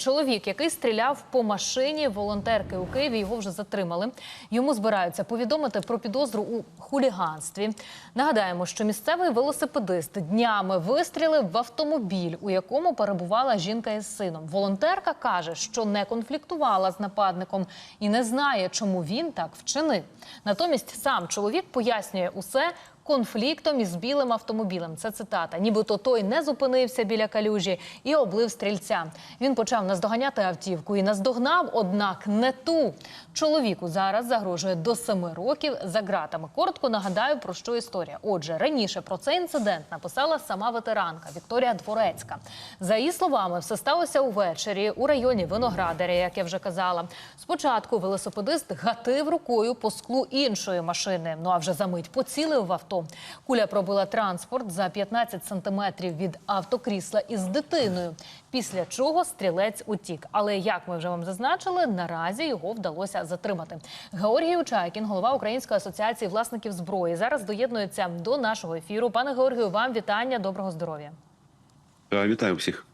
Чоловік, який стріляв по машині волонтерки у Києві, його вже затримали. Йому збираються повідомити про підозру у хуліганстві. Нагадаємо, що місцевий велосипедист днями вистрілив в автомобіль, у якому перебувала жінка із сином. Волонтерка каже, що не конфліктувала з нападником і не знає, чому він так вчинив. Натомість сам чоловік пояснює усе конфліктом із білим автомобілем. Це цитата. Нібито той не зупинився біля калюжі і облив стрільця. Він почав наздоганяти автівку і наздогнав, однак не ту. Чоловіку зараз загрожує до семи років за ґратами. Коротко нагадаю про що історія. Отже, раніше про цей інцидент написала сама ветеранка Вікторія Дворецька. За її словами, все сталося увечері у районі Виноградаря, як я вже казала. Спочатку велосипедист гатив рукою по склу іншої машини. Ну а вже за мить поцілив в авто. Куля пробила транспорт за 15 сантиметрів від автокрісла із дитиною. Після чого стрілець утік. Але як ми вже вам зазначили, наразі його вдалося затримати. Георгій Учайкін, голова Української асоціації власників зброї, зараз доєднується до нашого ефіру. Пане Георгію, вам вітання. Доброго здоров'я. Е, Вітаю всіх.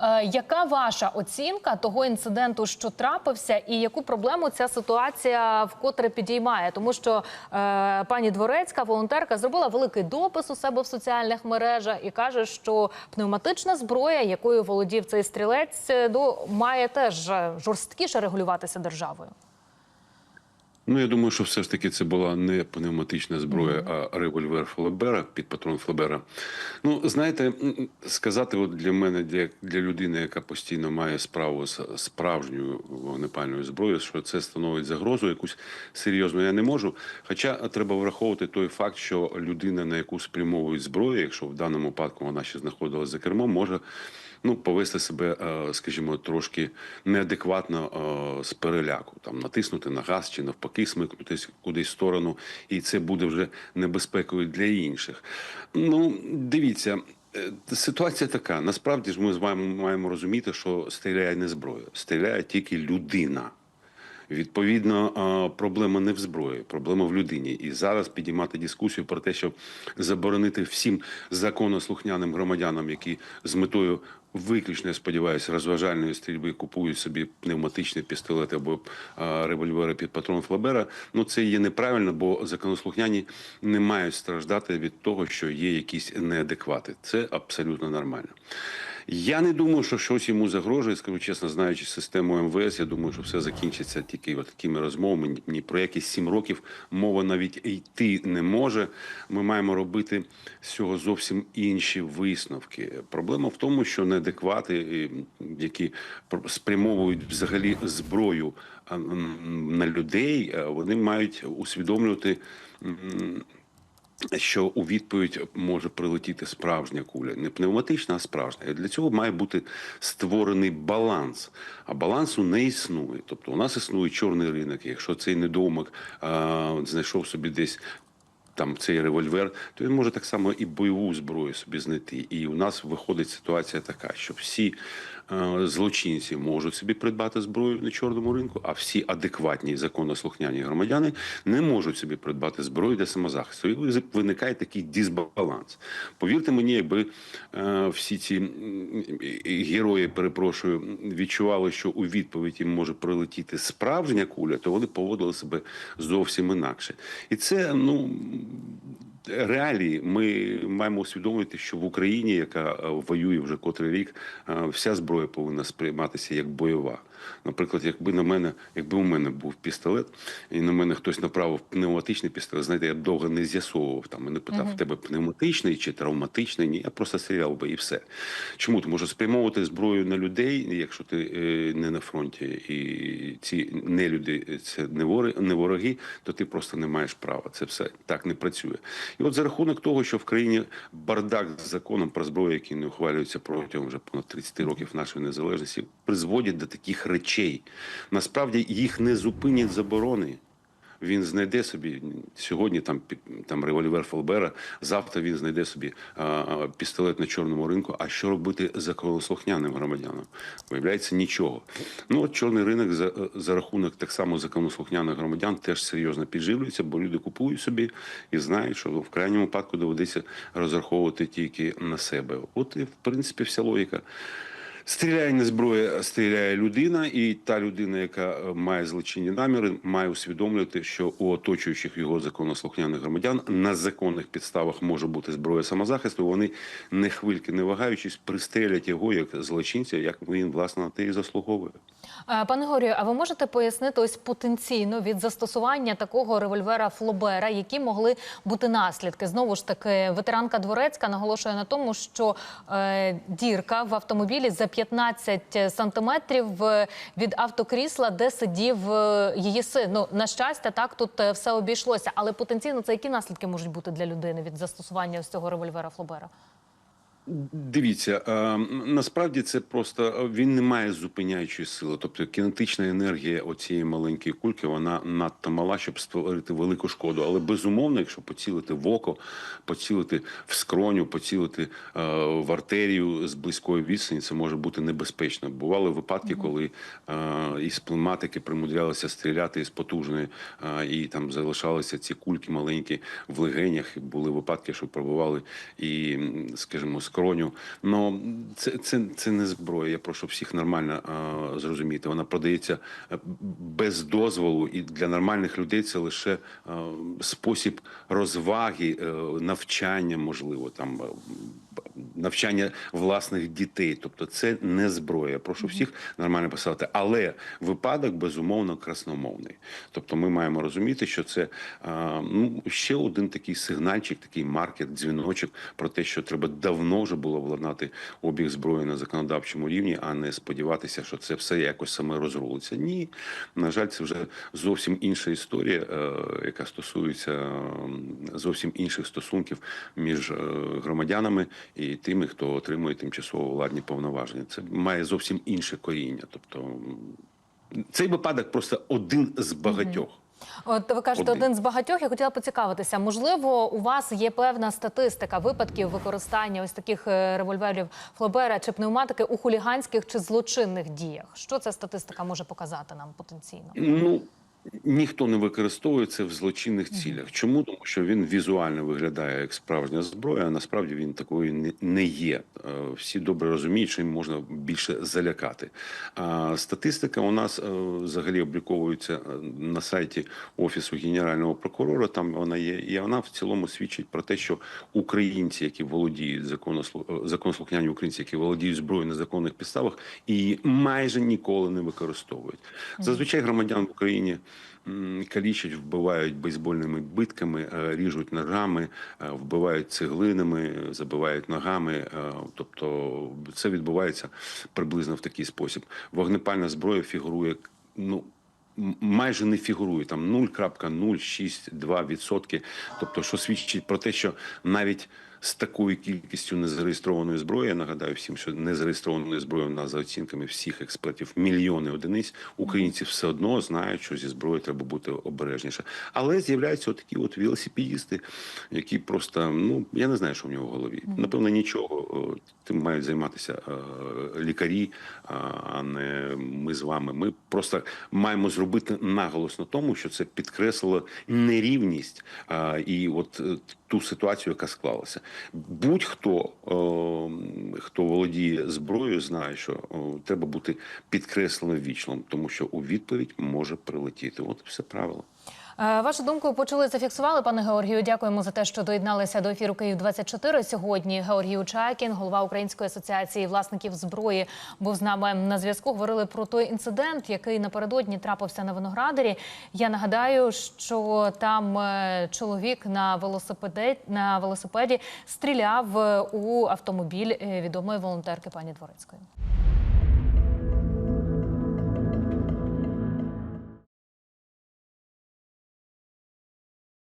Е, яка ваша оцінка того інциденту, що трапився, і яку проблему ця ситуація вкотре підіймає? Тому що е, пані Дворецька, волонтерка, зробила великий допис у себе в соціальних мережах і каже, що пневматична зброя, якою володів цей стрілець, е, ну, має теж жорсткіше регулюватися державою. Ну я думаю, що все ж таки це була не пневматична зброя, а револьвер Флебера під патрон Флебера. Ну знаєте, сказати, от для мене, для, для людини, яка постійно має справу з справжньою вогнепальною зброєю, що це становить загрозу якусь серйозну, я не можу. Хоча треба враховувати той факт, що людина, на яку спрямовують зброю, якщо в даному випадку вона ще знаходилася за кермом, може. Ну, повести себе, е, скажімо, трошки неадекватно е, з переляку, там натиснути на газ чи навпаки смикнутися кудись в сторону, і це буде вже небезпекою для інших. Ну, дивіться. е, Ситуація така. Насправді ж ми з вами маємо розуміти, що стріляє не зброя, стріляє тільки людина. Відповідно, проблема не в зброї, проблема в людині. І зараз підіймати дискусію про те, щоб заборонити всім законослухняним громадянам, які з метою виключно, я сподіваюся, розважальної стрільби купують собі пневматичні пістолети або револьвери під патрон Флабера. Ну це є неправильно, бо законослухняні не мають страждати від того, що є якісь неадеквати. Це абсолютно нормально. Я не думаю, що щось йому загрожує. Скажу чесно, знаючи систему МВС, я думаю, що все закінчиться тільки от такими розмовами. Ні- про якісь сім років мова навіть йти не може. Ми маємо робити з цього зовсім інші висновки. Проблема в тому, що неадеквати, які пр- спрямовують взагалі зброю на людей, е, вони мають усвідомлювати. Що у відповідь може прилетіти справжня куля, не пневматична, а справжня. І для цього має бути створений баланс. А балансу не існує. Тобто у нас існує чорний ринок. Якщо цей недоумок а, знайшов собі десь. Там цей револьвер, то він може так само і бойову зброю собі знайти. І у нас виходить ситуація така, що всі злочинці можуть собі придбати зброю на чорному ринку, а всі адекватні законослухняні громадяни не можуть собі придбати зброю для самозахисту. І виникає такий дисбаланс. Повірте мені, якби е, всі ці герої, перепрошую, відчували, що у відповідь їм може прилетіти справжня куля, то вони поводили себе зовсім інакше. І це ну. Реалії ми маємо усвідомити, що в Україні, яка е, воює вже котрий рік, е, вся зброя повинна сприйматися як бойова. Наприклад, якби на мене, якби у мене був пістолет, і на мене хтось направив пневматичний пістолет, знаєте, я б довго не з'ясовував там. Мене питав, в тебе пневматичний чи травматичний? Ні, я просто стріляв би і все. Чому? Тому що спрямовувати зброю на людей, якщо ти е, не на фронті, і ці нелюди е, це не вороги, не вороги, то ти просто не маєш права. Це все так не працює. І от за рахунок того, що в країні бардак з законом про зброю, який не ухвалюється протягом вже понад 30 років нашої незалежності, призводять до таких речей. Насправді їх не зупинять заборони. Він знайде собі сьогодні там там револьвер Фолбера, завтра він знайде собі а, пістолет на чорному ринку. А що робити законослухняним громадянам? Виявляється, нічого. Ну от чорний ринок за, за рахунок так само законослухняних громадян теж серйозно підживлюється, бо люди купують собі і знають, що в крайньому випадку доведеться розраховувати тільки на себе. От і в принципі вся логіка. Стріляє не зброя, а стріляє людина, і та людина, яка е, має злочинні наміри, має усвідомлювати, що у оточуючих його законослухняних громадян на законних підставах може бути зброя самозахисту. Вони не хвильки не вагаючись, пристрелять його як злочинця, як він власне на те і заслуговує. Пане Горію, а ви можете пояснити ось потенційно від застосування такого револьвера Флобера, які могли бути наслідки? Знову ж таки, ветеранка Дворецька наголошує на тому, що е, дірка в автомобілі за 15 сантиметрів е, від автокрісла, де сидів е, її син. Ну на щастя, так тут е, все обійшлося. Але потенційно це які наслідки можуть бути для людини від застосування ось цього револьвера Флобера? Дивіться, е, насправді це просто е, він не має зупиняючої сили. Тобто кінетична енергія оцієї маленької кульки вона надто мала, щоб створити велику шкоду. Але безумовно, якщо поцілити в око, поцілити в скроню, поцілити е, в артерію з близької відстані, це може бути небезпечно. Бували випадки, коли е, із пневматики примудрялися стріляти із потужної, е, і там залишалися ці кульки маленькі в легенях. Були випадки, що пробували і, скажімо, скроню. Ну це, це, це не зброя. Я прошу всіх нормально а, зрозуміти. Вона продається е, без дозволу, і для нормальних людей це лише а, спосіб розваги, а, навчання, можливо, там. Навчання власних дітей, тобто це не зброя. Прошу всіх нормально писати. Але випадок безумовно красномовний. Тобто, ми маємо розуміти, що це ну ще один такий сигнальчик, такий маркер, дзвіночок про те, що треба давно вже було владнати обіг зброї на законодавчому рівні, а не сподіватися, що це все якось саме розрулиться. Ні, на жаль, це вже зовсім інша історія, е, яка стосується зовсім інших стосунків між е, громадянами і тими, хто отримує тимчасово владні повноваження. Це має зовсім інше коріння. Тобто цей випадок просто один з багатьох. От ви кажете, Один. один з багатьох. Я хотіла поцікавитися. Можливо, у вас є певна статистика випадків використання ось таких е, револьверів Флобера чи пневматики у хуліганських чи злочинних діях. Що ця статистика може показати нам потенційно? Ну ніхто не використовує це в злочинних цілях. Чому? Тому що він візуально виглядає як справжня зброя, а насправді він такою не- є. Е, Всі добре розуміють, що їм можна більше залякати. А статистика у нас е, взагалі обліковується е, на сайті офісу генерального прокурора. Там вона є, і вона в цілому свідчить про те, що українці, які володіють законослу- законослухняні українці, які володіють зброєю на законних підставах, і майже ніколи не використовують. Зазвичай громадян в Україні калічать, вбивають бейсбольними битками, е, ріжуть ножами, е, вбивають цеглинами, забивають ногами. е, Тобто це відбувається приблизно в такий спосіб. Вогнепальна зброя фігурує ну. Майже не фігурує там 0,062%. Тобто, що свідчить про те, що навіть з такою кількістю незареєстрованої зброї, я нагадаю всім, що незареєстрованої зброї у нас за оцінками всіх експертів мільйони одиниць. Українці все одно знають, що зі зброєю треба бути обережніше. Але з'являються отакі от велосипедісти, які просто ну я не знаю, що в нього в голові. Напевно, нічого. Тим мають займатися е, лікарі, а- не ми з вами. Ми просто маємо зробити наголос на тому, що це підкреслило нерівність і от е, ту ситуацію, яка склалася. Будь-хто, хто володіє зброєю, знає, що треба бути підкреслено вічлом, тому що у відповідь може прилетіти. От все правило. Е, Вашу думку почули, зафіксували, пане Георгію. Дякуємо за те, що доєдналися до ефіру Київ 24 Сьогодні Георгій Учакін, голова Української асоціації власників зброї, був з нами на зв'язку. Говорили про той інцидент, який напередодні трапився на виноградарі. Я нагадаю, що там е, чоловік на велосипеді на велосипеді стріляв е, у автомобіль відомої волонтерки пані Дворецької.